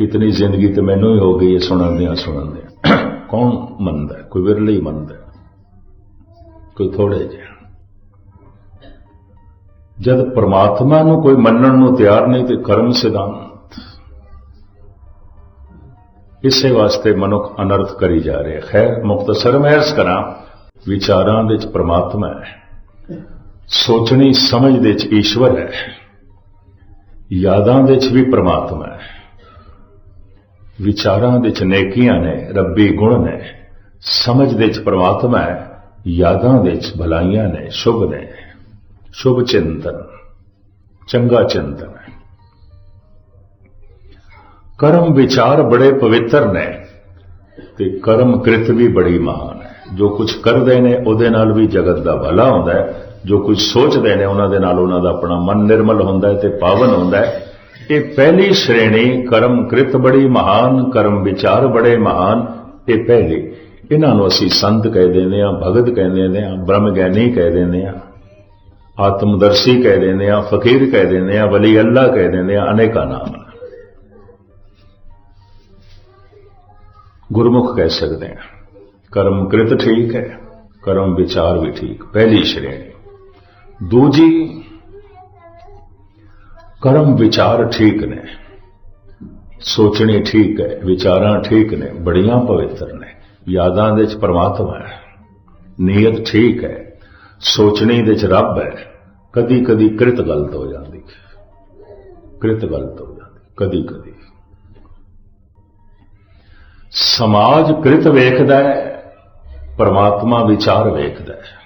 ਇਤਨੀ ਜ਼ਿੰਦਗੀ ਤੇ ਮੈਨੂੰ ਹੀ ਹੋ ਗਈ ਹੈ ਸੁਣਨ ਸੁਣਨ ਦੇ ਕੌਣ ਮੰਨਦਾ ਕੋਈ ਵਿਰਲੇ ਹੀ ਮੰਨਦਾ ਕੋਈ ਥੋੜੇ ਜਿਹੇ। ਜਦ ਪ੍ਰਮਾਤਮਾ ਨੂੰ ਕੋਈ ਮੰਨਣ ਨੂੰ ਤਿਆਰ ਨਹੀਂ ਤੇ ਕਰਮ ਸਿਧਾਂਤ। ਇਸੇ ਵਾਸਤੇ ਮਨੁੱਖ ਅਨਰਥ ਕਰੀ ਜਾ ਰਿਹਾ ਖੈਰ ਮੁਖਤਸਰ ਮੈਂ ਅਰਜ਼ ਕਰਾਂ ਵਿਚਾਰਾਂ ਦੇ ਵਿੱਚ ਪ੍ਰਮਾਤਮਾ ਹੈ। ਸੋਚਣੀ ਸਮਝ ਦੇ ਵਿੱਚ ਈਸ਼ਵਰ ਹੈ। ਯਾਦਾਂ ਦੇ ਵਿੱਚ ਵੀ ਪ੍ਰਮਾਤਮਾ ਹੈ। ਵਿਚਾਰਾਂ ਦੇ ਚ ਨੇਕੀਆਂ ਨੇ, ਰੱਬੀ ਗੁਣ ਨੇ। ਸਮਝ ਦੇ ਵਿੱਚ ਪ੍ਰਮਾਤਮਾ ਹੈ, ਯਾਦਾਂ ਦੇ ਵਿੱਚ ਭਲਾਈਆਂ ਨੇ, ਸ਼ੁਭ ਨੇ। ਸ਼ੁਭ ਚਿੰਤਨ, ਚੰਗਾ ਚਿੰਤਨ। ਹੈ ਕਰਮ ਵਿਚਾਰ ਬੜੇ ਪਵਿੱਤਰ ਨੇ ਤੇ ਕਰਮ ਕ੍ਰਿਤ ਵੀ ਬੜੀ ਮਹਾਨ ਹੈ। ਜੋ ਕੁਝ ਕਰਦੇ ਨੇ, ਉਹਦੇ ਨਾਲ ਵੀ ਜਗਤ ਦਾ ਭਲਾ ਹੁੰਦਾ ਹੈ। ਜੋ ਕੁਝ ਸੋਚਦੇ ਨੇ, ਉਹਨਾਂ ਦੇ ਨਾਲ ਉਹਨਾਂ ਦਾ ਆਪਣਾ ਮਨ ਨਿਰਮਲ ਹੁੰਦਾ ਹੈ ਤੇ ਪਾਵਨ ਹੁੰਦਾ ਹੈ। ਇਹ ਪਹਿਲੀ ਸ਼੍ਰੇਣੀ ਕਰਮ ਕ੍ਰਿਤ ਬੜੀ ਮਹਾਨ, ਕਰਮ ਵਿਚਾਰ ਬੜੇ ਮਹਾਨ, ਇਹ ਪਹਿਲੀ। ਇਹਨਾਂ ਨੂੰ ਅਸੀਂ ਸੰਤ ਕਹਿ ਦਿੰਦੇ ਆ ਭਗਤ ਕਹਿੰਦੇ ਦਿੰਦੇ ਆ ਬ੍ਰਹਮ ਗਿਆਨੀ ਕਹਿ ਦਿੰਦੇ ਆ ਆਤਮਦਰਸ਼ੀ ਕਹਿ ਦਿੰਦੇ ਆ ਫਕੀਰ ਕਹਿ ਦਿੰਦੇ ਆ ਵਲੀ ਅੱਲਾ ਕਹਿ ਦਿੰਦੇ ਆ ਅਨੇਕਾਂ ਨਾਮ। ਗੁਰਮੁਖ ਕਹਿ ਸਕਦੇ ਆ ਕਰਮ ਕ੍ਰਿਤ ਠੀਕ ਹੈ, ਕਰਮ ਵਿਚਾਰ ਵੀ ਠੀਕ, ਪਹਿਲੀ ਸ਼੍ਰੇਣੀ। ਦੂਜੀ ਕਰਮ ਵਿਚਾਰ ਠੀਕ ਨੇ, ਸੋਚਣੀ ਠੀਕ ਹੈ, ਵਿਚਾਰਾਂ ਠੀਕ ਨੇ, ਬੜੀਆਂ ਪਵਿੱਤਰ ਨੇ। ਯਾਦਾਂ ਦੇ ਵਿੱਚ ਪਰਮਾਤਮਾ ਹੈ, ਨੀਅਤ ਠੀਕ ਹੈ, ਸੋਚਣੀ ਦੇ ਵਿੱਚ ਰੱਬ ਹੈ ਕਦੀ ਕਦੀ ਕ੍ਰਿਤ ਗਲਤ ਹੋ ਜਾਂਦੀ ਕ੍ਰਿਤ ਗਲਤ ਹੋ ਜਾਂਦੀ ਕਦੀ ਕਦੀ ਸਮਾਜ ਕ੍ਰਿਤ ਵੇਖਦਾ ਹੈ, ਪਰਮਾਤਮਾ ਵਿਚਾਰ ਵੇਖਦਾ ਹੈ।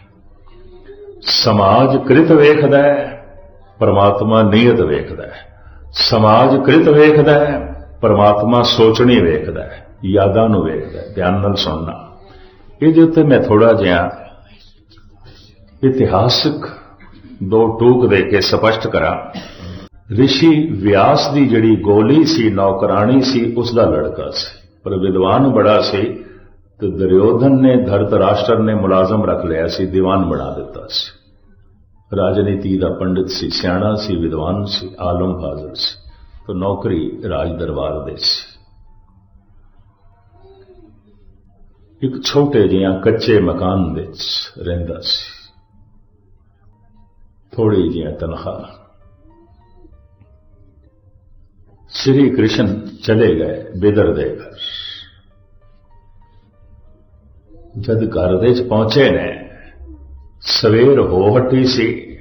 ਸਮਾਜ ਕ੍ਰਿਤ ਵੇਖਦਾ ਹੈ ਪਰਮਾਤਮਾ ਨੀਅਤ ਵੇਖਦਾ ਹੈ। ਸਮਾਜ ਕ੍ਰਿਤ ਵੇਖਦਾ ਹੈ, ਪਰਮਾਤਮਾ ਸੋਚਣੀ ਵੇਖਦਾ ਹੈ, ਯਾਦਾਂ ਨੂੰ ਵੇਖਦਾ ਹੈ, ਧਿਆਨ ਨਾਲ ਸੁਣਨਾ। ਇਹਦੇ ਉੱਤੇ ਮੈਂ ਥੋੜਾ ਜਿਹਾ ਇਤਿਹਾਸਕ ਦੋ ਟੂਕ ਦੇ ਕੇ ਸਪਸ਼ਟ ਕਰਾਂ। ਰਿਸ਼ੀ ਵਿਆਸ ਦੀ ਜਿਹੜੀ ਗੋਲੀ ਸੀ, ਨੌਕਰਾਣੀ ਸੀ ਉਸ ਦਾ ਲੜਕਾ ਸੀ। ਪਰ ਵਿਦਵਾਨ ਬੜਾ ਸੀ ਤੇ ਦਰਯੋਧਨ ਨੇ, ਧਰਤ ਰਾਸ਼ਟਰ ਨੇ ਮੁਲਾਜ਼ਮ ਰੱਖ ਲਿਆ ਸੀ, ਦੀਵਾਨ ਬਣਾ ਦਿੱਤਾ ਸੀ। ਰਾਜਨੀਤੀ ਦਾ ਪੰਡਿਤ ਸੀ ਸਿਆਣਾ ਸੀ ਵਿਦਵਾਨ ਸੀ ਆਲਮ ਫਾਜ਼ਲ ਸੀ ਤਾਂ ਨੌਕਰੀ ਰਾਜ ਦਰਬਾਰ ਦੇ ਸੀ ਇੱਕ ਛੋਟੇ ਜਿਹਾ ਕੱਚੇ ਮਕਾਨ ਵਿੱਚ ਰਹਿੰਦਾ ਸੀ ਥੋੜੀ ਜਿਹੀ ਤਨਖਾਹ ਸ੍ਰੀ ਕ੍ਰਿਸ਼ਨ ਚਲੇ ਗਏ ਬਿਦਰ ਦੇ ਘਰ ਜਦ ਘਰ ਦੇ ਚ ਪਹੁੰਚੇ ਨੇ ਸਵੇਰ ਹੋ ਹਟੀ ਸੀ।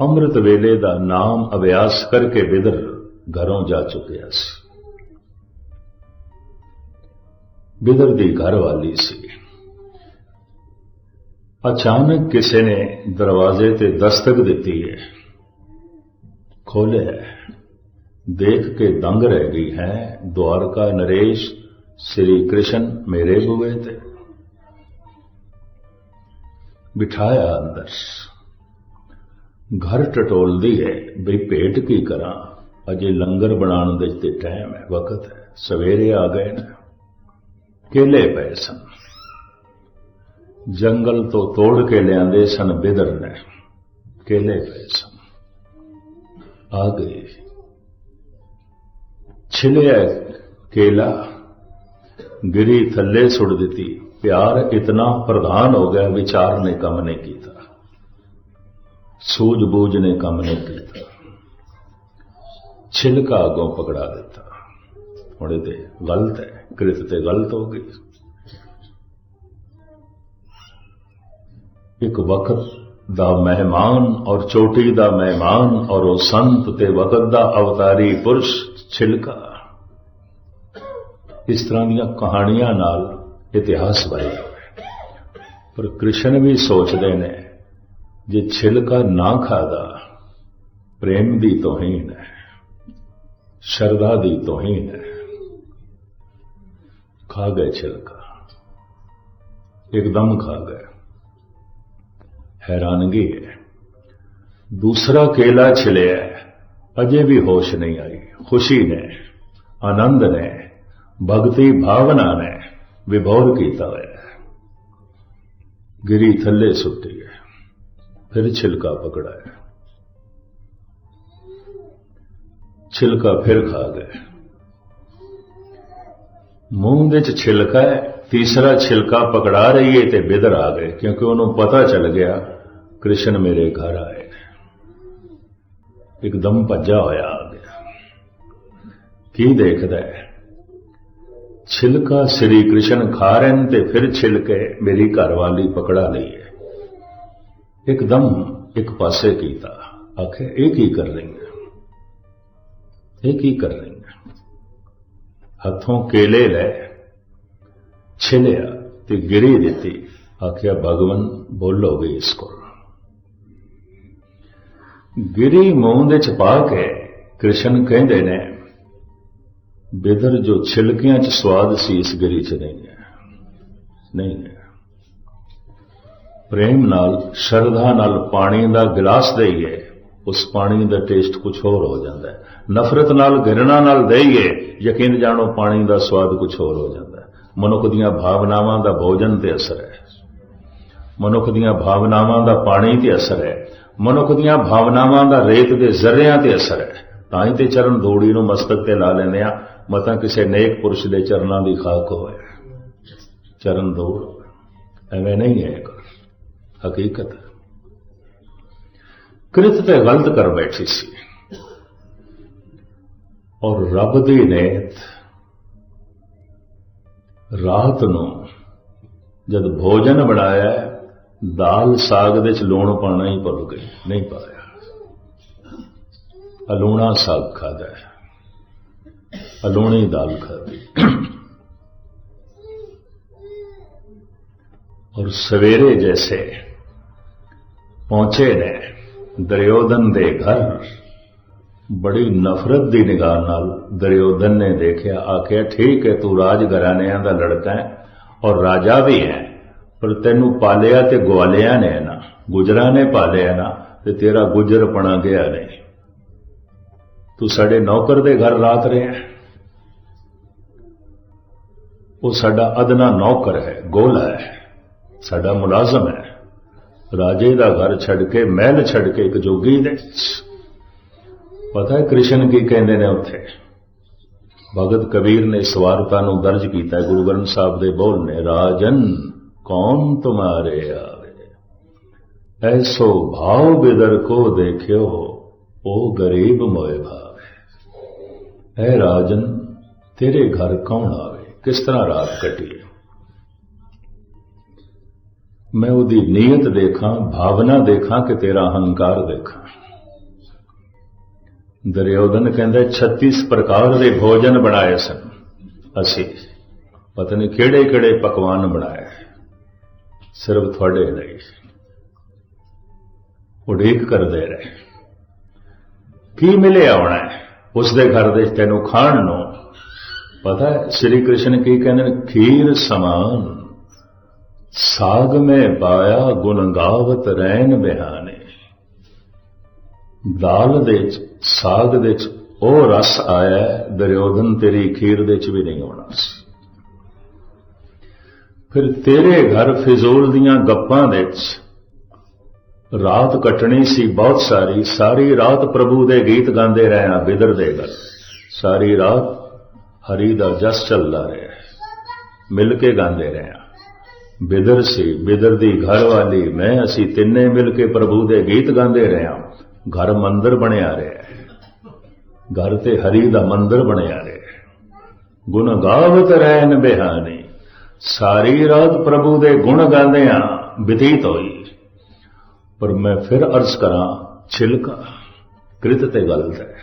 ਅੰਮ੍ਰਿਤ ਵੇਲੇ ਦਾ ਨਾਮ ਅਭਿਆਸ ਕਰਕੇ ਬਿਦਰ ਘਰੋਂ ਜਾ ਚੁੱਕਿਆ ਸੀ। ਬਿਦਰ ਦੀ ਘਰ ਵਾਲੀ ਸੀ। ਅਚਾਨਕ ਕਿਸੇ ਨੇ ਦਰਵਾਜ਼ੇ ਤੇ ਦਸਤਕ ਦਿੱਤੀ ਹੈ। ਖੋਲਿਆ ਦੇਖ ਕੇ ਦੰਗ ਰਹਿ ਗਈ ਹੈ। ਦਵਾਰਕਾ ਨਰੇਸ਼, ਸ੍ਰੀ ਕ੍ਰਿਸ਼ਨ ਮੇਰੇ ਬੁਏ ਤੇ। ਬਿਠਾਇਆ ਅੰਦਰ। ਘਰ ਟਟੋਲਦੀ ਹੈ, ਬਈ ਭੇਟ ਕੀ ਕਰਾਂ? ਅਜੇ ਲੰਗਰ ਬਣਾਉਣ ਦੇ ਤੇ ਟਾਈਮ ਹੈ, ਵਕਤ ਹੈ, ਸਵੇਰੇ ਆ ਗਏ ਨੇ। ਕੇਲੇ ਪਏ ਸਨ। ਜੰਗਲ ਤੋਂ ਤੋੜ ਕੇ ਲਿਆਂਦੇ ਸਨ ਬਿਦਰ ਨੇ। ਕੇਲੇ ਪਏ ਸਨ। ਆ ਗਏ। ਛਿਲਿਆ ਕੇਲਾ, ਗਿਰੀ ਥੱਲੇ ਸੁੱਟ ਦਿੱਤੀ। ਪਿਆਰ ਇਤਨਾ ਪ੍ਰਧਾਨ ਹੋ ਗਿਆ, ਵਿਚਾਰ ਨੇ ਕੰਮ ਨਹੀਂ ਕੀਤਾ। ਸੂਝ-ਬੂਝ ਨੇ ਕੰਮ ਨਹੀਂ ਕੀਤਾ। ਛਿਲਕਾ ਅੱਗੋਂ ਪਕੜਾ ਦਿੱਤਾ। ਹੁਣ ਇਹ ਤੇ ਗਲਤ ਹੈ, ਕ੍ਰਿਤ ਤੇ ਗਲਤ ਹੋ ਗਈ। ਇੱਕ ਵਕਤ ਦਾ ਮਹਿਮਾਨ ਔਰ ਚੋਟੀ ਦਾ ਮਹਿਮਾਨ ਔਰ ਉਹ ਸੰਤ ਤੇ ਵਕਤ ਦਾ ਅਵਤਾਰੀ ਪੁਰਸ਼ ਛਿਲਕਾ। ਇਸ ਤਰ੍ਹਾਂ ਦੀਆਂ ਕਹਾਣੀਆਂ ਨਾਲ ਇਤਿਹਾਸ ਭਰਿਆ ਪਰ ਕ੍ਰਿਸ਼ਨ ਵੀ ਸੋਚਦੇ ਨੇ, ਜੇ ਛਿਲਕਾ ਨਾ ਖਾਦਾ, ਪ੍ਰੇਮ ਦੀ ਤੋਹੀਨ ਹੈ, ਸ਼ਰਧਾ ਦੀ ਤੋਹੀਨ ਹੈ। ਖਾ ਗਏ ਛਿਲਕਾ। ਇੱਕਦਮ ਖਾ ਗਏ। ਹੈਰਾਨਗੀ ਹੈ। ਦੂਸਰਾ ਕੇਲਾ ਛਿਲਿਆ ਅਜੇ ਵੀ ਹੋਸ਼ ਨਹੀਂ ਆਈ। ਖੁਸ਼ੀ ਨੇ, ਆਨੰਦ ਨੇ, ਭਗਤੀ ਭਾਵਨਾ ਨੇ। ਵਿਭੋਰ ਕੀਤਾ ਹੋਇਆ ਹੈ। ਗਿਰੀ ਥੱਲੇ ਸੁੱਟੀ ਹੈ ਫਿਰ ਛਿਲਕਾ ਪਕੜਾਇਆ। ਛਿਲਕਾ ਫਿਰ ਖਾ ਗਏ। ਮੂੰਹ ਦੇ ਚ ਛਿਲਕਾ ਹੈ, ਤੀਸਰਾ ਛਿਲਕਾ ਪਕੜਾ ਰਹੀ ਹੈ ਤੇ ਬਿਦਰ ਆ ਗਏ, ਕਿਉਂਕਿ ਉਹਨੂੰ ਪਤਾ ਚੱਲ ਗਿਆ, ਕ੍ਰਿਸ਼ਨ ਮੇਰੇ ਘਰ ਆਏ। ਨੇ ਇੱਕਦਮ ਭੱਜਾ ਹੋਇਆ ਆ ਗਿਆ। ਕੀ ਦੇਖਦਾ ਹੈ? ਛਿਲਕਾ ਸ੍ਰੀ ਕ੍ਰਿਸ਼ਨ ਖਾ ਰਹੇ ਨੇ ਤੇ ਫਿਰ ਛਿਲਕੇ ਮੇਰੀ ਘਰਵਾਲੀ ਪਕੜਾ ਲਈ ਹੈ ਇੱਕਦਮ ਇੱਕ ਪਾਸੇ ਕੀਤਾ ਆਖੇ ਇਹ ਕੀ ਕਰ ਰਹੀ ਹੈ ਇਹ ਕੀ ਕਰ ਰਹੀ ਹੈ ਹੱਥੋਂ ਕੇਲੇ ਲੈ ਛਿਲਿਆ ਤੇ ਗਿਰੀ ਦਿੱਤੀ ਆਖਿਆ ਭਗਵਨ ਬੋਲੋਗੇ ਇਸ ਕੋਲ ਗਿਰੀ ਮੂੰਹ ਦੇ ਚ ਪਾ ਕੇ ਕ੍ਰਿਸ਼ਨ ਕਹਿੰਦੇ ਨੇ ਬਿਦਰ ਜੋ ਛਿਲਕਿਆਂ ਚ ਸਵਾਦ ਸੀ, ਇਸ ਗਿਰੀ ਚ ਨਹੀਂ ਹੈ। ਨਹੀਂ ਹੈ। ਪ੍ਰੇਮ ਨਾਲ, ਸ਼ਰਧਾ ਨਾਲ ਪਾਣੀ ਦਾ ਗਿਲਾਸ ਦੇਈਏ, ਉਸ ਪਾਣੀ ਦਾ ਟੇਸਟ ਕੁਝ ਹੋਰ ਹੋ ਜਾਂਦਾ ਹੈ। ਨਫ਼ਰਤ ਨਾਲ, ਘਿਰਣਾ ਨਾਲ ਦੇਈਏ, ਯਕੀਨ ਜਾਣੋ ਪਾਣੀ ਦਾ ਸਵਾਦ ਕੁਝ ਹੋਰ ਹੋ ਜਾਂਦਾ ਹੈ। ਮਨੁੱਖ ਦੀਆਂ ਭਾਵਨਾਵਾਂ ਦਾ ਭੋਜਨ ਤੇ ਅਸਰ ਹੈ। ਮਨੁੱਖ ਦੀਆਂ ਭਾਵਨਾਵਾਂ ਦਾ ਪਾਣੀ ਤੇ ਅਸਰ ਹੈ। ਮਨੁੱਖ ਦੀਆਂ ਭਾਵਨਾਵਾਂ ਦਾ ਰੇਤ ਦੇ ਜ਼ਰਿਆਂ ਤੇ ਅਸਰ ਹੈ। ਤਾਂ ਹੀ ਤੇ ਚਰਨ ਧੂੜੀ ਨੂੰ ਮਸਤਕ ਤੇ ਲਾ ਲੈਂਦੇ ਆ ਮਤਾਂ ਕਿਸੇ ਨੇਕ ਪੁਰਸ਼ ਦੇ ਚਰਨਾਂ ਦੀ ਖਾਕ ਹੋਇਆ ਚਰਨ ਧੂੜ ਐਵੇਂ ਨਹੀਂ ਹੈ ਹਕੀਕਤ ਕ੍ਰਿਤ ਤੇ ਗਲਤ ਕਰ ਬੈਠੀ ਸੀ। ਔਰ ਰੱਬ ਦੀ ਨੇਤ ਰਾਤ ਨੂੰ ਜਦ ਭੋਜਨ ਬਣਾਇਆ, ਦਾਲ ਸਾਗ ਦੇ ਚ ਲੂਣ ਪਾਣਾ ਹੀ ਭੁੱਲ ਗਈ, ਨਹੀਂ ਪਾਇਆ। ਅਲੂਣਾ ਸਾਗ ਖਾਦਾ ਅਲੂਣੀ ਦਾਲ ਖਾਦੀ ਔਰ ਸਵੇਰੇ ਜੈਸੇ ਪਹੁੰਚੇ ਨੇ ਦਰਿਓਦਨ ਦੇ ਘਰ, ਬੜੀ ਨਫ਼ਰਤ ਦੀ ਨਿਗਾਹ ਨਾਲ ਦਰਿਓਦਨ ਨੇ ਦੇਖਿਆ, ਆਖਿਆ, ਠੀਕ ਹੈ, ਤੂੰ ਰਾਜ ਘਰਾਣਿਆਂ ਦਾ ਲੜਕਾ ਹੈ ਔਰ ਰਾਜਾ ਵੀ ਹੈ, ਪਰ ਤੈਨੂੰ ਪਾਲਿਆ ਤੇ ਗਵਾਲਿਆ ਨੇ ਨਾ, ਗੁਜਰਾਂ ਨੇ ਪਾਲਿਆ ਨਾ ਤੇ ਤੇਰਾ ਗੁਜਰਪਣਾ ਗਿਆ ਨਹੀਂ। ਤੂੰ ਸਾਡੇ ਨੌਕਰ ਦੇ ਘਰ ਰਾਤ ਰਿਹਾ ਉਹ ਸਾਡਾ ਅਦਨਾ ਨੌਕਰ ਹੈ, ਗੋਲਾ ਹੈ, ਸਾਡਾ ਮੁਲਾਜ਼ਮ ਹੈ। ਰਾਜੇ ਦਾ ਘਰ ਛੱਡ ਕੇ, ਮਹਿਲ ਛੱਡ ਕੇ ਇੱਕ ਜੋਗੀ ਦੇ ਪਤਾ ਹੈ ਕ੍ਰਿਸ਼ਨ ਕੀ ਕਹਿੰਦੇ ਨੇ ਉੱਥੇ? ਭਗਤ ਕਬੀਰ ਨੇ ਸਵਾਰਤਾ ਨੂੰ ਦਰਜ ਕੀਤਾ ਗੁਰੂ ਗ੍ਰੰਥ ਸਾਹਿਬ ਦੇ ਬੋਲ ਨੇ, ਰਾਜਨ, ਕੌਣ ਤੁਮਾਰੇ ਆਵੇ? ਐਸੋ ਭਾਵ ਬਿਦਰ ਕੋ ਦੇਖਿਓ, ਉਹ ਗਰੀਬ ਮੋਏ ਭਾਵੇ। ਐ ਰਾਜਨ, ਤੇਰੇ ਘਰ ਕੌਣ ਆਵੇ? ਕਿਸ ਤਰ੍ਹਾਂ ਰਾਤ ਕੱਟੀ? ਮੈਂ ਉਹਦੀ ਨੀਅਤ ਦੇਖਾਂ, ਭਾਵਨਾ ਦੇਖਾਂ ਕਿ ਤੇਰਾ ਹੰਕਾਰ ਦੇਖਾਂ। ਦਰਿਓਦਨ ਕਹਿੰਦਾ 36 ਪ੍ਰਕਾਰ ਦੇ ਭੋਜਨ ਬਣਾਏ ਸਨ। ਅਸੀਂ ਪਤਾ ਨਹੀਂ ਕਿਹੜੇ ਕਿਹੜੇ ਪਕਵਾਨ ਬਣਾਏ। ਸਿਰਫ ਤੁਹਾਡੇ ਲਈ। ਉਡੀਕ ਕਰਦੇ ਰਹੇ। ਕੀ ਮਿਲਿਆ ਹੋਣਾ ਉਸ ਦੇ ਘਰ ਦੇ ਤੈਨੂੰ ਖਾਣ ਨੂੰ ਪਤਾ ਹੈ, ਸ੍ਰੀ ਕ੍ਰਿਸ਼ਨ ਕੀ ਕਹਿੰਦੇ ਨੇ? ਖੀਰ ਸਮਾਨ, ਸਾਗ ਮੈਂ ਪਾਇਆ, ਗੁਣ ਗਾਵਤ ਰਹਿਣ ਬਿਹਾਨੇ। ਦਾਲ ਦੇ ਚ, ਸਾਗ ਦੇ ਚ ਉਹ ਰਸ ਆਇਆ ਦਰਿਓਧਨ ਤੇਰੀ ਖੀਰ ਦੇ ਚ ਵੀ ਨਹੀਂ ਆਉਣਾ ਫਿਰ ਤੇਰੇ ਘਰ ਫਿਜ਼ੂਲ ਦੀਆਂ ਗੱਪਾਂ ਦੇ ਚ, ਰਾਤ ਕੱਟਣੀ ਸੀ ਬਹੁਤ ਸਾਰੀ ਸਾਰੀ ਰਾਤ ਪ੍ਰਭੂ ਦੇ ਗੀਤ ਗਾਉਂਦੇ ਰਹਿਆ ਬਿਦਰ ਦੇ ਘਰ। ਸਾਰੀ ਰਾਤ ਹਰੀ ਦਾ ਜਸ ਚੱਲਦਾ ਰਿਹਾ ਮਿਲ ਕੇ ਗਾਉਂਦੇ ਰਹਿਆ ਬਿਦਰ ਸੀ, ਬਿਦਰ ਦੀ ਘਰ ਵਾਲੀ ਮੈਂ, ਅਸੀਂ ਤਿੰਨੇ ਮਿਲ ਕੇ ਪ੍ਰਭੂ ਦੇ ਗੀਤ ਗਾਉਂਦੇ ਰਹਿਆ ਘਰ ਮੰਦਰ ਬਣਿਆ ਰਿਹਾ ਘਰ ਤੇ ਹਰੀ ਦਾ ਮੰਦਰ ਬਣਿਆ ਰਿਹਾ ਗੁਣ ਗਾਵਤ ਰਹਿਨ ਬਿਹਾਨੀ, ਸਾਰੀ ਰਾਤ ਪ੍ਰਭੂ ਦੇ ਗੁਣ ਗਾਉਂਦੇ ਆ ਬਤੀਤ ਹੋਈ। ਪਰ ਮੈਂ ਫਿਰ ਅਰਜ਼ ਕਰਾਂ, ਛਿਲਕਾ, ਕ੍ਰਿਤ ਤੇ ਗਲਤ ਹੈ।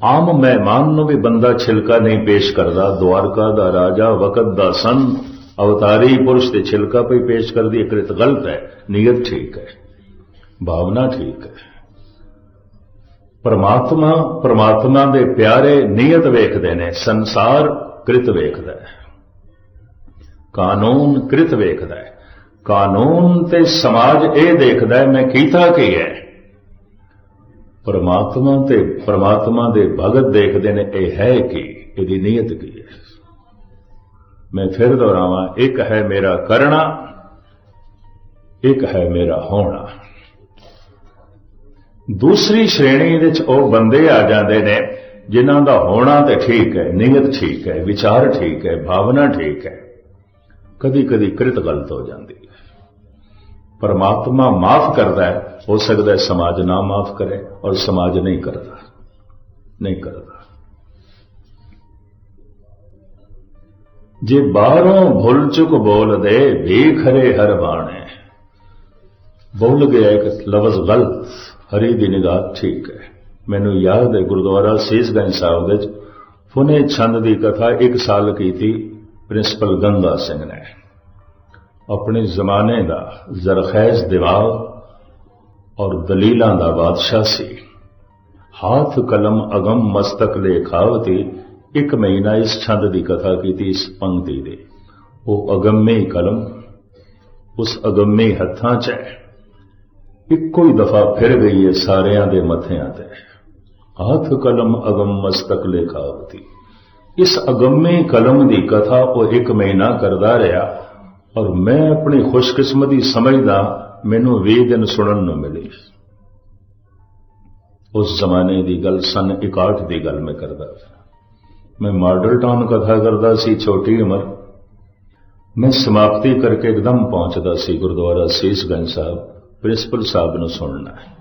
ਆਮ ਮਹਿਮਾਨ ਨੂੰ ਵੀ ਬੰਦਾ ਛਿਲਕਾ ਨਹੀਂ ਪੇਸ਼ ਕਰਦਾ। ਦਵਾਰਕਾ ਦਾ ਰਾਜਾ, ਵਕਤ ਦਾ ਸੰਤ ਅਵਤਾਰੀ ਪੁਰਸ਼ ਤੇ ਛਿਲਕਾ ਪਈ ਪੇਸ਼ ਕਰਦੀ। ਹੈ ਕ੍ਰਿਤ ਗਲਤ ਹੈ, ਨੀਅਤ ਠੀਕ ਹੈ, ਭਾਵਨਾ ਠੀਕ ਹੈ। ਪਰਮਾਤਮਾ ਪਰਮਾਤਮਾ ਦੇ ਪਿਆਰੇ ਨੀਅਤ ਵੇਖਦੇ ਨੇ, ਸੰਸਾਰ ਕ੍ਰਿਤ ਵੇਖਦਾ ਹੈ। ਕਾਨੂੰਨ ਕ੍ਰਿਤ ਵੇਖਦਾ ਹੈ। ਕਾਨੂੰਨ ਤੇ ਸਮਾਜ ਇਹ ਦੇਖਦਾ ਹੈ, ਮੈਂ ਕੀਤਾ ਕੀ ਹੈ? ਪਰਮਾਤਮਾ ਤੇ ਪਰਮਾਤਮਾ ਦੇ ਭਗਤ ਦੇਖਦੇ ਨੇ, ਇਹ ਹੈ ਕਿ? ਇਹਦੀ ਨੀਅਤ ਕੀ ਹੈ? ਮੈਂ ਫਿਰ ਦੁਹਰਾਵਾਂ, ਇੱਕ ਹੈ ਮੇਰਾ ਕਰਨਾ ਇੱਕ ਹੈ ਮੇਰਾ ਹੋਣਾ। ਦੂਸਰੀ ਸ਼੍ਰੇਣੀ ਵਿੱਚ ਉਹ ਬੰਦੇ ਆ ਜਾਂਦੇ ਨੇ, ਜਿਨ੍ਹਾਂ ਦਾ ਹੋਣਾ ਤੇ ਠੀਕ ਹੈ, ਨੀਅਤ ਠੀਕ ਹੈ, ਵਿਚਾਰ ਠੀਕ ਹੈ, ਭਾਵਨਾ ਠੀਕ ਹੈ। ਕਦੀ ਕਦੀ ਕ੍ਰਿਤ ਗਲਤ ਹੋ ਜਾਂਦੀ ਹੈ। ਪਰਮਾਤਮਾ ਮਾਫ ਕਰਦਾ ਹੈ, ਹੋ ਸਕਦਾ ਹੈ ਸਮਾਜ ਨਾ ਮਾਫ ਕਰੇ ਔਰ ਸਮਾਜ ਨਹੀਂ ਕਰਦਾ। ਨਹੀਂ ਕਰਦਾ। ਜੇ ਬਾਹਰੋਂ ਭੁੱਲ ਚੁੱਕ ਬੋਲਦੇ ਵੇਖਰੇ ਹਰ ਬਾਣੇ। ਬੋਲ ਗਿਆ ਇੱਕ ਲਫ਼ਜ਼ ਗਲਤ, ਹਰੀ ਦੀ ਨਿਗਾਹ ਠੀਕ ਹੈ। ਮੈਨੂੰ ਯਾਦ ਹੈ ਗੁਰਦੁਆਰਾ ਸੀਸਗੰਜ ਸਾਹਿਬ ਵਿੱਚ ਫੁਨੇ ਛੰਦ ਦੀ ਕਥਾ ਇੱਕ ਸਾਲ ਕੀਤੀ ਪ੍ਰਿੰਸੀਪਲ ਗੰਗਾ ਸਿੰਘ ਨੇ। ਆਪਣੇ ਜ਼ਮਾਨੇ ਦਾ ਜ਼ਰਖੈਜ਼ ਦਿਮਾਗ ਔਰ ਦਲੀਲਾਂ ਦਾ ਬਾਦਸ਼ਾਹ ਸੀ। ਹਾਥ ਕਲਮ ਅਗਮ ਮਸਤਕ ਲੇਖਾਵਤੀ ਇੱਕ ਮਹੀਨਾ ਇਸ ਛੰਦ ਦੀ ਕਥਾ ਕੀਤੀ ਇਸ ਪੰਕਤੀ ਦੇ। ਉਹ ਅਗੰਮੇ ਕਲਮ, ਉਸ ਅਗੰਮੇ ਹੱਥਾਂ 'ਚ ਹੈ। ਇੱਕੋ ਹੀ ਦਫਾ ਫਿਰ ਗਈ ਹੈ ਸਾਰਿਆਂ ਦੇ ਮੱਥਿਆਂ ਤੇ। ਹੱਥ ਕਲਮ ਅਗਮ ਮਸਤਕ ਲੇਖਾਵਤੀ ਇਸ ਅਗੰਮੇ ਕਲਮ ਦੀ ਕਥਾ ਉਹ ਇੱਕ ਮਹੀਨਾ ਕਰਦਾ ਰਿਹਾ। ਔਰ ਮੈਂ ਆਪਣੀ ਖੁਸ਼ਕਿਸਮਤੀ ਸਮਝਦਾ ਮੈਨੂੰ 20 ਦਿਨ ਸੁਣਨ ਨੂੰ ਮਿਲੀ। ਉਸ ਜ਼ਮਾਨੇ ਦੀ ਗੱਲ ਸਨ 61 ਦੀ ਗੱਲ ਮੈਂ ਕਰਦਾ ਮੈਂ ਮਾਡਲ ਟਾਊਨ ਕਥਾ ਕਰਦਾ ਸੀ, ਛੋਟੀ ਉਮਰ। ਮੈਂ ਸਮਾਪਤੀ ਕਰਕੇ ਇੱਕਦਮ ਪਹੁੰਚਦਾ ਸੀ ਗੁਰਦੁਆਰਾ ਸੀਸਗੰਜ ਸਾਹਿਬ, ਪ੍ਰਿੰਸੀਪਲ ਸਾਹਿਬ ਨੂੰ ਸੁਣਨਾ। ਹੈ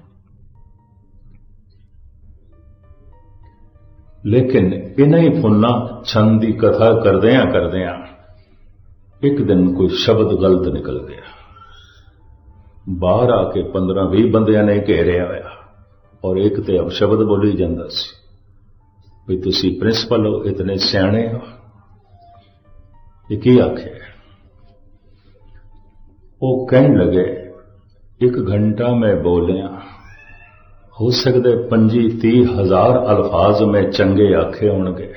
ਲੇਕਿਨ ਇਹਨਾਂ ਹੀ ਫੁੱਲਾਂ ਛੰਦ ਦੀ ਕਥਾ ਕਰਦਿਆਂ ਕਰਦਿਆਂ ਇੱਕ ਦਿਨ ਕੋਈ ਸ਼ਬਦ ਗਲਤ ਨਿਕਲ ਗਿਆ। ਬਾਹਰ ਆ ਕੇ 15 20 ਬੰਦਿਆਂ ਨੇ ਘੇਰਿਆ ਹੋਇਆ ਔਰ ਇੱਕ ਤੇ ਅਬ ਸ਼ਬਦ ਬੋਲੀ ਜਾਂਦਾ ਸੀ ਵੀ ਤੁਸੀਂ ਪ੍ਰਿੰਸੀਪਲ ਹੋ, ਇਤਨੇ ਸਿਆਣੇ ਹੋ। ਇਹ ਕੀ ਆਖਿਆ? ਉਹ ਕਹਿਣ ਲੱਗੇ, ਇੱਕ ਘੰਟਾ ਮੈਂ ਬੋਲਿਆ, ਹੋ ਸਕਦਾ 25 30 ਹਜ਼ਾਰ ਅਲਫਾਜ਼ ਮੈਂ ਚੰਗੇ ਆਖੇ ਹੋਣਗੇ।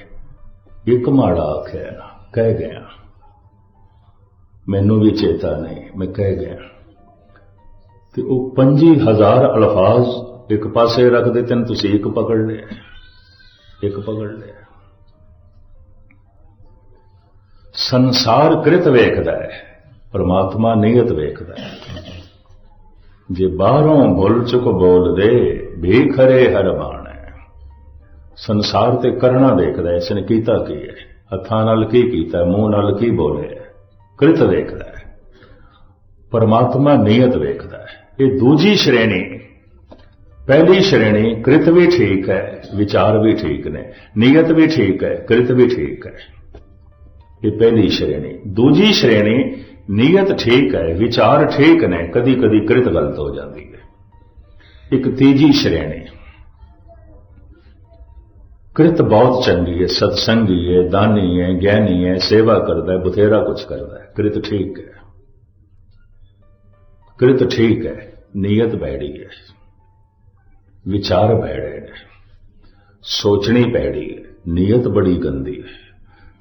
ਇੱਕ ਮਾੜਾ ਆਖਿਆ, ਕਹਿ ਗਿਆ ਮੈਨੂੰ ਵੀ ਚੇਤਾ ਨਹੀਂ, ਮੈਂ ਕਹਿ ਗਿਆ। ਤੇ ਉਹ 25000 ਅਲਫਾਜ਼ ਇੱਕ ਪਾਸੇ ਰੱਖ ਦਿੱਤੇ ਨੇ, ਤੁਸੀਂ ਇੱਕ ਪਕੜ ਲਿਆ। ਇੱਕ ਪਕੜ ਲਿਆ। ਸੰਸਾਰ ਕ੍ਰਿਤ ਵੇਖਦਾ ਹੈ, ਪਰਮਾਤਮਾ ਨਿਯਤ ਵੇਖਦਾ ਹੈ। ਜੇ ਬਾਹਰੋਂ ਭੁੱਲ ਚੁੱਕ ਬੋਲਦੇ, ਭੀਖਰੇ ਹਰ ਬਾਣੇ। ਸੰਸਾਰ ਤੇ ਕਰਨਾ ਦੇਖਦਾ ਹੈ, ਇਸ ਨੇ ਕੀਤਾ ਕੀ ਹੈ? ਹੱਥਾਂ ਨਾਲ ਕੀ ਕੀਤਾ, ਮੂੰਹ ਨਾਲ ਕੀ ਬੋਲਿਆ ਕ੍ਰਿਤ ਵੇਖਦਾ ਹੈ, ਪਰਮਾਤਮਾ ਨੀਅਤ ਵੇਖਦਾ ਹੈ। ਇਹ ਦੂਜੀ ਸ਼੍ਰੇਣੀ, ਪਹਿਲੀ ਸ਼੍ਰੇਣੀ ਕ੍ਰਿਤ ਵੀ ਠੀਕ ਹੈ, ਵਿਚਾਰ ਵੀ ਠੀਕ ਨੇ ਨੀਅਤ ਵੀ ਠੀਕ ਹੈ, ਕ੍ਰਿਤ ਵੀ ਠੀਕ ਹੈ। ਇਹ ਪਹਿਲੀ ਸ਼੍ਰੇਣੀ। ਦੂਜੀ ਸ਼੍ਰੇਣੀ ਨੀਅਤ ਠੀਕ ਹੈ, ਵਿਚਾਰ ਠੀਕ ਨੇ ਕਦੀ ਕਦੀ ਕ੍ਰਿਤ ਗਲਤ ਹੋ ਜਾਂਦੀ ਹੈ। ਇੱਕ ਤੀਜੀ ਸ਼੍ਰੇਣੀ ਕ੍ਰਿਤ ਬਹੁਤ ਚੰਗੀ ਹੈ ਸਤਸੰਗੀ ਹੈ ਦਾਨੀ ਹੈ ਗਿਆਨੀ ਹੈ ਸੇਵਾ ਕਰਦਾ ਹੈ ਬਥੇਰਾ ਕੁਝ ਕਰਦਾ ਹੈ ਕ੍ਰਿਤ ਠੀਕ ਹੈ ਕ੍ਰਿਤ ਠੀਕ ਹੈ ਨੀਅਤ ਬੈੜੀ ਹੈ ਵਿਚਾਰ ਬੈੜੇ ਨੇ ਸੋਚਣੀ ਪੈੜੀ ਹੈ ਨੀਅਤ ਬੜੀ ਗੰਦੀ ਹੈ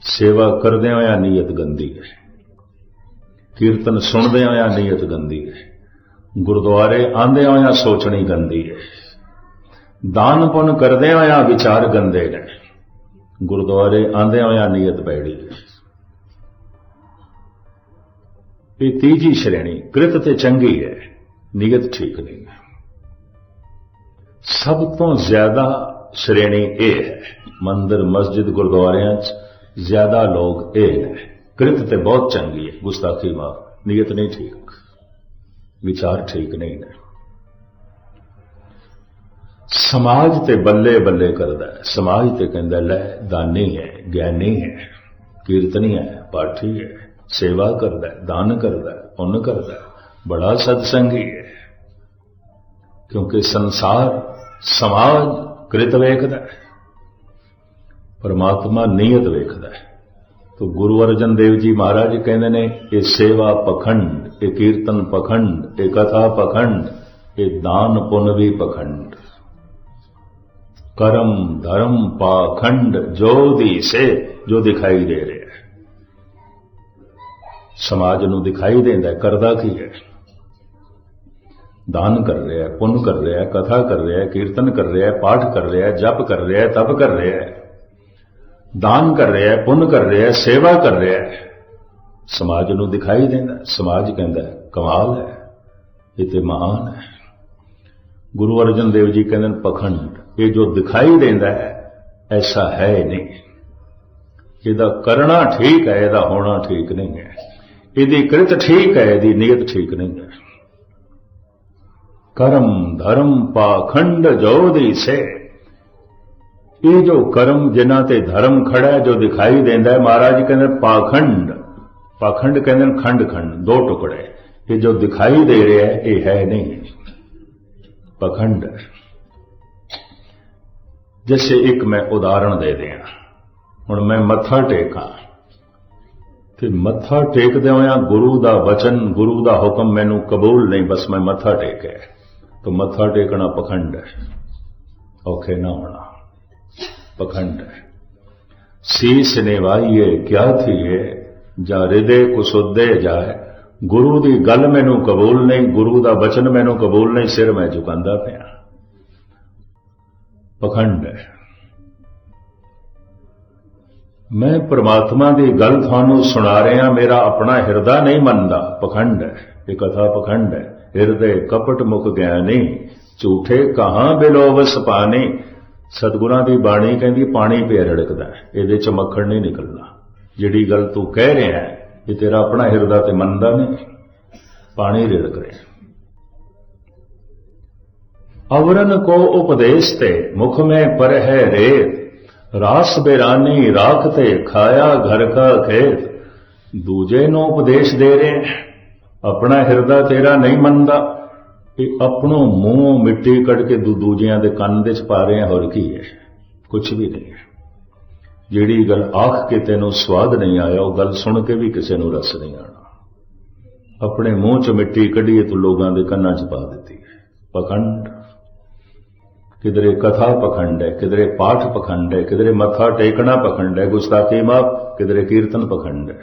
ਸੇਵਾ ਕਰਦਿਆਂ ਹੋਇਆ ਨੀਅਤ ਗੰਦੀ ਹੈ ਕੀਰਤਨ ਸੁਣਦਿਆਂ ਹੋਇਆ ਨੀਅਤ ਗੰਦੀ ਹੈ ਗੁਰਦੁਆਰੇ ਆਂਦਿਆਂ ਹੋਇਆ ਸੋਚਣੀ ਗੰਦੀ ਹੈ ਦਾਨ ਪੁੰਨ ਕਰਦਿਆਂ ਹੋਇਆ ਵਿਚਾਰ ਗੰਦੇ ਨੇ। ਗੁਰਦੁਆਰੇ ਆਂਦਿਆਂ ਹੋਇਆ ਨੀਅਤ ਬੈੜੀ ਹੈ ਇਹ ਤੀਜੀ ਸ਼੍ਰੇਣੀ, ਕ੍ਰਿਤ ਤੇ ਚੰਗੀ ਹੈ, ਨੀਅਤ ਠੀਕ ਨਹੀਂ। ਹੈ ਸਭ ਤੋਂ ਜ਼ਿਆਦਾ ਸ਼੍ਰੇਣੀ ਇਹ ਹੈ, ਮੰਦਰ, ਮਸਜਿਦ, ਗੁਰਦੁਆਰਿਆਂ 'ਚ ਜ਼ਿਆਦਾ ਲੋਕ ਇਹ ਨੇ ਕ੍ਰਿਤ ਤੇ ਬਹੁਤ ਚੰਗੀ ਹੈ, ਗੁਸਤਾਖੀ ਮਾਫ, ਨੀਅਤ ਨਹੀਂ ਠੀਕ। ਵਿਚਾਰ ਠੀਕ ਨਹੀਂ ਨੇ। ਸਮਾਜ ਤੇ ਬੱਲੇ ਬੱਲੇ ਕਰਦਾ ਹੈ। ਸਮਾਜ ਤੇ ਕਹਿੰਦਾ, ਲੈ, ਦਾਨੀ ਹੈ, ਗਿਆਨੀ ਹੈ, ਕੀਰਤਨੀ ਹੈ, ਪਾਠੀ ਹੈ, ਸੇਵਾ ਕਰਦਾ ਹੈ, ਦਾਨ ਕਰਦਾ ਹੈ, ਪੁੰਨ ਕਰਦਾ ਹੈ, ਬੜਾ ਸਤਸੰਗੀ ਹੈ। ਕਿਉਂਕਿ ਸੰਸਾਰ, ਸਮਾਜ ਕ੍ਰਿਤ ਵੇਖਦਾ ਹੈ। ਪਰਮਾਤਮਾ ਨੀਅਤ ਵੇਖਦਾ ਹੈ। ਤੋ ਗੁਰੂ ਅਰਜਨ ਦੇਵ ਜੀ ਮਹਾਰਾਜ ਕਹਿੰਦੇ ਨੇ, ਇਹ ਸੇਵਾ ਪਖੰਡ, ਇਹ ਕੀਰਤਨ ਪਖੰਡ, ਇਹ ਕਥਾ ਪਖੰਡ, ਇਹ ਦਾਨ ਪੁੰਨ ਵੀ ਪਖੰਡ। ਕਰਮ ਧਰਮ ਪਾਖੰਡ ਜੋ ਦੀ ਸੇ ਜੋ ਦਿਖਾਈ ਦੇ ਰਿਹਾ ਹੈ ਸਮਾਜ ਨੂੰ ਦਿਖਾਈ ਦਿੰਦਾ ਕਰਦਾ ਕੀ ਹੈ ਦਾਨ ਕਰ ਰਿਹਾ ਹੈ ਪੁੰਨ ਕਰ ਰਿਹਾ ਹੈ ਕਥਾ ਕਰ ਰਿਹਾ ਹੈ ਕੀਰਤਨ ਕਰ ਰਿਹਾ ਹੈ ਪਾਠ ਕਰ ਰਿਹਾ ਹੈ ਜਪ ਕਰ ਰਿਹਾ ਹੈ ਤਪ ਕਰ ਰਿਹਾ ਹੈ ਦਾਨ ਕਰ ਰਿਹਾ ਹੈ ਪੁੰਨ ਕਰ ਰਿਹਾ ਹੈ ਸੇਵਾ ਕਰ ਰਿਹਾ ਹੈ ਸਮਾਜ ਨੂੰ ਦਿਖਾਈ ਦਿੰਦਾ ਸਮਾਜ ਕਹਿੰਦਾ ਕਮਾਲ ਹੈ ਇਹ ਤੇ ਮਹਾਨ ਹੈ ਗੁਰੂ ਅਰਜਨ ਦੇਵ ਜੀ ਕਹਿੰਦੇ ਨੇ ਪਖੰਡ ਇਹ ਜੋ ਦਿਖਾਈ ਦਿੰਦਾ ਹੈ, ਐਸਾ ਹੈ ਨਹੀਂ। ਇਹਦਾ ਕਰਨਾ ਠੀਕ ਹੈ, ਇਹਦਾ ਹੋਣਾ ਠੀਕ ਨਹੀਂ ਹੈ। ਇਹਦੀ ਕ੍ਰਿਤ ਠੀਕ ਹੈ, ਇਹਦੀ ਨੀਅਤ ਠੀਕ ਨਹੀਂ ਹੈ। ਕਰਮ ਧਰਮ ਪਾਖੰਡ ਜੋਦੀ ਸੇ, ਇਹ ਜੋ ਕਰਮ ਜਿਨ੍ਹਾਂ ਤੇ ਧਰਮ ਖੜਾ ਹੈ, ਜੋ ਦਿਖਾਈ ਦਿੰਦਾ ਹੈ, ਮਹਾਰਾਜ ਕਹਿੰਦੇ ਪਾਖੰਡ ਪਾਖੰਡ ਕਹਿੰਦੇ ਨੇ ਖੰਡ ਖੰਡ, ਦੋ ਟੁਕੜੇ। ਇਹ ਜੋ ਦਿਖਾਈ ਦੇ ਰਿਹਾ ਹੈ, ਇਹ ਹੈ ਨਹੀਂ। ਪਖੰਡ ਹੈ ਜਿਵੇਂ ਇੱਕ ਮੈਂ ਉਦਾਹਰਣ ਦੇ ਦਿਆਂ ਹੁਣ ਮੈਂ ਮੱਥਾ ਟੇਕਾਂ ਤੇ ਮੱਥਾ ਟੇਕਦੇ ਹੋਇਆ ਗੁਰੂ ਦਾ ਵਚਨ ਗੁਰੂ ਦਾ ਹੁਕਮ ਮੈਨੂੰ ਕਬੂਲ ਨਹੀਂ ਬਸ ਮੈਂ ਮੱਥਾ ਟੇਕਿਆ ਤਾਂ ਮੱਥਾ ਟੇਕਣਾ ਪਖੰਡ ਹੈ ਔਖੇ ਨਾ ਹੋਣਾ ਪਖੰਡ ਹੈ ਸੀਸ ਨਿਵਾਈਏ ਕਿਆ ਥੀਏ ਜਾ ਹਿਰਦੇ ਕੁਸੁੱਦੇ ਜਾਏ ਗੁਰੂ ਦੀ ਗੱਲ ਮੈਨੂੰ ਕਬੂਲ ਨਹੀਂ ਗੁਰੂ ਦਾ ਵਚਨ ਮੈਨੂੰ ਕਬੂਲ ਨਹੀਂ ਸਿਰ ਮੈਂ ਝੁਕਾਉਂਦਾ ਪਿਆ ਪਖੰਡ ਹੈ। ਮੈਂ ਪ੍ਰਮਾਤਮਾ ਦੀ ਗੱਲ ਤੁਹਾਨੂੰ ਸੁਣਾ ਰਿਹਾ, ਮੇਰਾ ਆਪਣਾ ਹਿਰਦਾ ਨਹੀਂ ਮੰਨਦਾ। ਪਖੰਡ ਹੈ, ਇਹ ਕਥਾ ਪਖੰਡ ਹੈ। ਹਿਰਦੇ ਕਪਟ ਮੁਖ ਗਿਆਨੀ, ਝੂਠੇ ਕਹਾਂ ਬਿਲੋਵਸ ਪਾਣੀ ਸਤਗੁਰਾਂ ਦੀ ਬਾਣੀ ਕਹਿੰਦੀ, ਪਾਣੀ ਪਿਆ ਰੜਕਦਾ ਇਹਦੇ ਚ ਮੱਖਣ ਨਹੀਂ ਨਿਕਲਣਾ ਜਿਹੜੀ ਗੱਲ ਤੂੰ ਕਹਿ ਰਿਹਾ ਹੈ, ਇਹ ਤੇਰਾ ਆਪਣਾ ਹਿਰਦਾ ਤੇ ਮੰਨਦਾ ਨਹੀਂ। ਪਾਣੀ ਰਿੜਕ ਰਿਹਾ। ਅਵਰਨ ਕੋ ਉਪਦੇਸ਼ ਤੇ ਮੁਖ में ਪਰ ਹੈ ਰੇਤ, ਰਾਸ ਬੇਰਾਨੀ ਰਾਖ ਤੇ ਖਾਇਆ ਘਰ ਕਾ ਖੇਤ। ਦੂਜੇ ਨੂੰ ਉਪਦੇਸ਼ ਦੇ ਰਹੇ ਆਪਣਾ ਹਿਰਦਾ ਤੇਰਾ ਨਹੀਂ ਮੰਨਦਾ ਇਹ ਆਪਣੋ ਮੂੰਹ ਮਿੱਟੀ ਕੱਢ ਕੇ ਦੂ ਦੂਜਿਆਂ ਦੇ ਕੰਨ ਦੇ ਚ ਪਾ ਰਹੇ ਹੋਰ ਕੀ ਹੈ? ਕੁਝ ਵੀ ਨਹੀਂ ਹੈ। ਜਿਹੜੀ ਗੱਲ ਆਖ ਕੇ ਤੈਨੂੰ ਸਵਾਦ ਨਹੀਂ ਆਇਆ, ਉਹ ਗੱਲ ਸੁਣ ਕੇ ਵੀ ਕਿਸੇ ਨੂੰ ਰਸ ਨਹੀਂ ਆਣਾ ਆਪਣੇ ਮੂੰਹ ਚ ਮਿੱਟੀ ਕੱਢੀਏ ਤੂੰ ਲੋਕਾਂ ਦੇ ਕੰਨਾਂ ਚ ਪਾ ਦਿੱਤੀ ਹੈ। ਪਖੰਡ। ਕਿਧਰੇ ਕਥਾ ਪਖੰਡ ਹੈ, ਕਿਧਰੇ ਪਾਠ ਪਖੰਡ ਹੈ, ਕਿਧਰੇ ਮੱਥਾ ਟੇਕਣਾ ਪਖੰਡ ਹੈ, ਗੁਸਤਾਖੀ ਮਾਫ, ਕਿਧਰੇ ਕੀਰਤਨ ਪਖੰਡ ਹੈ।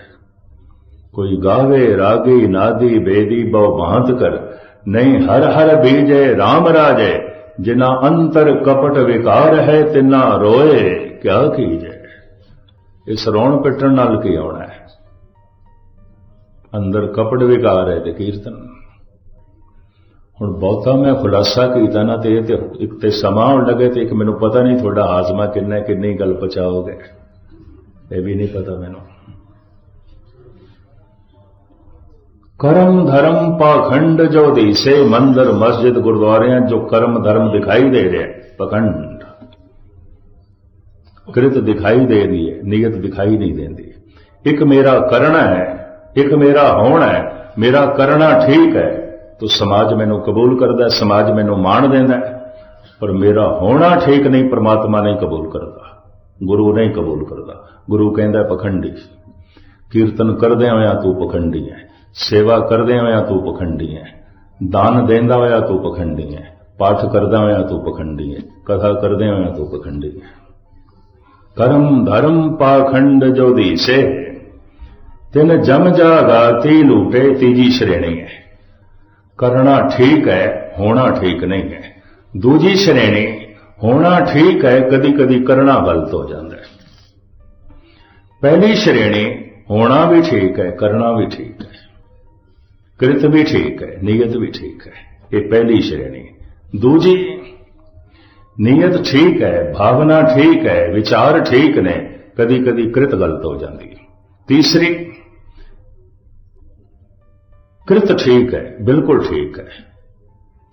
ਕੋਈ ਗਾਵੇ, ਰਾਗੀ, ਨਾਦੀ, ਬੇਦੀ, ਬਹੁ ਮਹੰਤ ਕਰ, ਨਹੀਂ ਹਰ ਹਰ ਬੀਜੇ RAM ਰਾਜੇ ਜਿਨਾ ਅੰਤਰ ਕਪਟ ਵਿਕਾਰ ਹੈ, ਤਿਨਾ ਰੋਏ, ਕਿਆ ਕੀਜੇ। ਇਸ ਰੌਣ ਪਿੱਟਣ ਨਾਲ ਕੀ ਆਉਣਾ ਹੈ? ਅੰਦਰ ਕਪਟ ਵਿਕਾਰ ਹੈ ਤੇ ਕੀਰਤਨ। ਹੁਣ ਬਹੁਤਾ ਮੈਂ ਖੁਲਾਸਾ ਕੀਤਾ ਨਾ ਤੇ ਇਹ ਤੇ ਇੱਕ ਤੇ ਸਮਾਂ ਹੋਣ ਲੱਗੇ ਤੇ ਇੱਕ ਮੈਨੂੰ ਪਤਾ ਨਹੀਂ ਤੁਹਾਡਾ ਹਾਜ਼ਮਾ ਕਿੰਨਾ, ਕਿੰਨੀ ਗੱਲ ਪਚਾਓਗੇ ਇਹ ਵੀ ਨਹੀਂ ਪਤਾ ਮੈਨੂੰ। ਕਰਮ ਧਰਮ ਪਾਖੰਡ ਜੋ ਦੀਸੇ ਮੰਦਰ ਮਸਜਿਦ ਗੁਰਦੁਆਰਿਆਂ ਜੋ ਕਰਮ ਧਰਮ ਦਿਖਾਈ ਦੇ ਰਿਹਾ, ਪਖੰਡ। ਕ੍ਰਿਤ ਦਿਖਾਈ ਦੇ ਰਹੀ ਹੈ ਨੀਅਤ ਦਿਖਾਈ ਨਹੀਂ ਦਿੰਦੀ। ਇੱਕ ਮੇਰਾ ਕਰਨਾ ਹੈ, ਇੱਕ ਮੇਰਾ ਹੋਣਾ ਹੈ, ਮੇਰਾ ਕਰਨਾ ਠੀਕ ਹੈ। ਤੋ ਸਮਾਜ ਮੈਨੂੰ ਕਬੂਲ ਕਰਦਾ ਹੈ ਸਮਾਜ ਮੈਨੂੰ ਮਾਣ ਦਿੰਦਾ ਹੈ। ਪਰ ਮੇਰਾ ਹੋਣਾ ਠੀਕ ਨਹੀਂ, ਪ੍ਰਮਾਤਮਾ ਨਹੀਂ ਕਬੂਲ ਕਰਦਾ, ਗੁਰੂ ਨਹੀਂ ਕਬੂਲ ਕਰਦਾ। ਗੁਰੂ ਕਹਿੰਦਾ ਪਖੰਡੀ। ਕੀਰਤਨ ਕਰਦੇ ਹੋਇਆ ਤੂੰ ਪਖੰਡੀ ਹੈ, ਸੇਵਾ ਕਰਦੇ ਹੋਇਆ ਤੂੰ ਪਖੰਡੀ ਹੈ, ਦਾਨ ਦੇਂਦਾ ਹੋਇਆ ਤੂੰ ਪਖੰਡੀ ਹੈ, ਪਾਠ ਕਰਦਾ ਹੋਇਆ ਤੂੰ ਪਖੰਡੀ ਹੈ, ਕਥਾ ਕਰਦੇ ਹੋਇਆ ਤੂੰ ਪਖੰਡੀ ਹੈ। ਕਰਮ ਧਰਮ ਪਾਖੰਡ ਜੋ ਦੀਸੇ ਤਿਨ ਜਮ ਜਾਗਾਤੀ ਲੂਟੇ, ਤੀਜੀ ਸ਼੍ਰੇਣੀ ਹੈ। ਕਰਨਾ ਠੀਕ ਹੈ, ਹੋਣਾ ਠੀਕ ਨਹੀਂ ਹੈ। ਦੂਜੀ ਸ਼੍ਰੇਣੀ, ਹੋਣਾ ਠੀਕ ਹੈ ਕਦੀ ਕਦੀ ਕਰਨਾ ਗਲਤ ਹੋ ਜਾਂਦਾ ਹੈ। ਪਹਿਲੀ ਸ਼੍ਰੇਣੀ, ਹੋਣਾ ਵੀ ਠੀਕ ਹੈ, ਕਰਨਾ ਵੀ ਠੀਕ ਹੈ। ਕ੍ਰਿਤ ਵੀ ਠੀਕ ਹੈ ਨੀਅਤ ਵੀ ਠੀਕ ਹੈ, ਇਹ ਪਹਿਲੀ ਸ਼੍ਰੇਣੀ। ਦੂਜੀ ਨੀਅਤ ਠੀਕ ਹੈ, ਭਾਵਨਾ ਠੀਕ ਹੈ, ਵਿਚਾਰ ਠੀਕ ਨੇ ਕਦੀ ਕਦੀ ਕ੍ਰਿਤ ਗਲਤ ਹੋ ਜਾਂਦੀ ਹੈ। ਤੀਸਰੀ ਕ੍ਰਿਤ ਠੀਕ ਹੈ ਬਿਲਕੁਲ ਠੀਕ ਹੈ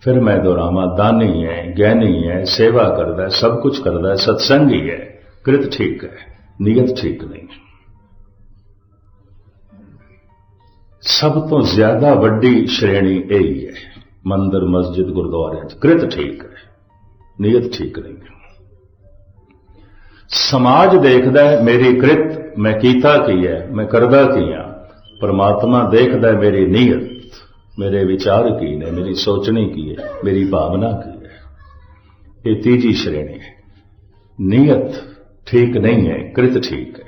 ਫਿਰ ਮੈਂ ਦੁਹਰਾਵਾਂ ਦਾਨੀ ਹੈ ਗਿਆਨੀ ਹੈ ਸੇਵਾ ਕਰਦਾ ਸਭ ਕੁਝ ਕਰਦਾ ਸਤਸੰਗ ਹੀ ਹੈ ਕ੍ਰਿਤ ਠੀਕ ਹੈ ਨੀਅਤ ਠੀਕ ਨਹੀਂ ਸਭ ਤੋਂ ਜ਼ਿਆਦਾ ਵੱਡੀ ਸ਼੍ਰੇਣੀ ਇਹ ਹੀ ਹੈ ਮੰਦਰ ਮਸਜਿਦ ਗੁਰਦੁਆਰਿਆਂ 'ਚ ਕ੍ਰਿਤ ਠੀਕ ਹੈ ਨੀਅਤ ਠੀਕ ਨਹੀਂ ਸਮਾਜ ਦੇਖਦਾ ਹੈ ਮੇਰੀ ਕ੍ਰਿਤ ਮੈਂ ਕੀਤਾ ਕੀ ਹੈ ਮੈਂ ਕਰਦਾ ਕੀ ਹਾਂ ਪਰਮਾਤਮਾ ਦੇਖਦਾ ਮੇਰੀ ਨੀਅਤ, ਮੇਰੇ ਵਿਚਾਰ ਕੀ ਨੇ, ਮੇਰੀ ਸੋਚਣੀ ਕੀ ਹੈ, ਮੇਰੀ ਭਾਵਨਾ ਕੀ ਹੈ। ਇਹ ਤੀਜੀ ਸ਼੍ਰੇਣੀ ਹੈ। ਨੀਅਤ ਠੀਕ ਨਹੀਂ ਹੈ, ਕ੍ਰਿਤ ਠੀਕ ਹੈ।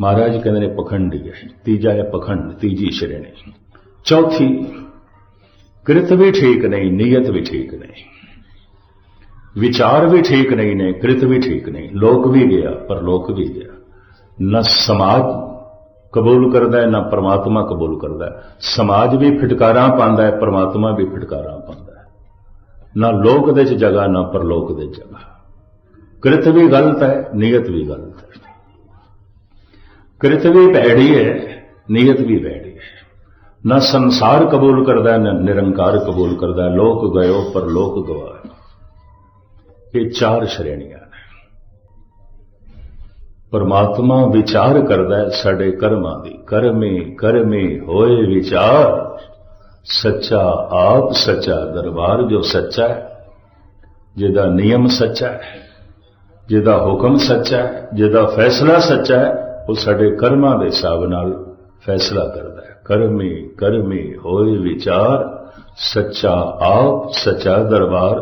ਮਹਾਰਾਜ ਕਹਿੰਦੇ ਨੇ ਪਖੰਡੀ ਹੈ, ਤੀਜਾ ਹੈ ਪਖੰਡ, ਤੀਜੀ ਸ਼੍ਰੇਣੀ। ਚੌਥੀ, ਕ੍ਰਿਤ ਵੀ ਠੀਕ ਨਹੀਂ, ਨੀਅਤ ਵੀ ਠੀਕ ਨਹੀਂ। ਵਿਚਾਰ ਵੀ ਠੀਕ ਨਹੀਂ ਨੇ, ਕ੍ਰਿਤ ਵੀ ਠੀਕ ਨਹੀਂ। ਲੋਕ ਵੀ ਗਿਆ ਪਰ ਲੋਕ ਵੀ ਗਿਆ। ਨਾ ਸਮਾਜ ਕਬੂਲ ਕਰਦਾ ਹੈ ਨਾ ਪ੍ਰਮਾਤਮਾ ਕਬੂਲ ਕਰਦਾ ਹੈ। ਸਮਾਜ ਵੀ ਫਟਕਾਰਾਂ ਪਾਉਂਦਾ ਹੈ ਪ੍ਰਮਾਤਮਾ ਵੀ ਫਟਕਾਰਾਂ ਪਾਉਂਦਾ ਹੈ। ਨਾ ਲੋਕ ਦੇ ਚ ਜਗ੍ਹਾ ਨਾ ਪਰਲੋਕ ਦੇ ਜਗ੍ਹਾ। ਕ੍ਰਿਤ ਵੀ ਗਲਤ ਹੈ ਨੀਅਤ ਵੀ ਗਲਤ ਹੈ। ਕ੍ਰਿਤ ਵੀ ਭੈੜੀ ਹੈ ਨੀਅਤ ਵੀ ਭੈੜੀ ਹੈ। ਨਾ ਸੰਸਾਰ ਕਬੂਲ ਕਰਦਾ ਹੈ, ਨਾ ਨਿਰੰਕਾਰ ਕਬੂਲ ਕਰਦਾ। ਹੈ। ਲੋਕ ਗਇਓ ਪਰ ਲੋਕ ਗਵਾਏ ਇਹ ਚਾਰ ਸ਼੍ਰੇਣੀਆਂ। ਪਰਮਾਤਮਾ ਵਿਚਾਰ ਕਰਦਾ ਹੈ ਸਾਡੇ ਕਰਮਾਂ ਦੀ। ਕਰਮੇ ਕਰਮੇ ਹੋਏ ਵਿਚਾਰ। ਸੱਚਾ ਆਪ ਸੱਚਾ ਦਰਬਾਰ ਜੋ ਸੱਚਾ ਹੈ, ਜਿਹਦਾ ਨਿਯਮ ਸੱਚਾ ਹੈ, ਜਿਹਦਾ ਹੁਕਮ ਸੱਚਾ ਹੈ, ਜਿਹਦਾ ਫੈਸਲਾ ਸੱਚਾ ਹੈ, ਉਹ ਸਾਡੇ ਕਰਮਾਂ ਦੇ ਹਿਸਾਬ ਨਾਲ ਫੈਸਲਾ ਕਰਦਾ ਹੈ। ਕਰਮੇ ਕਰਮੇ ਹੋਏ ਵਿਚਾਰ। ਸੱਚਾ ਆਪ, ਸੱਚਾ ਦਰਬਾਰ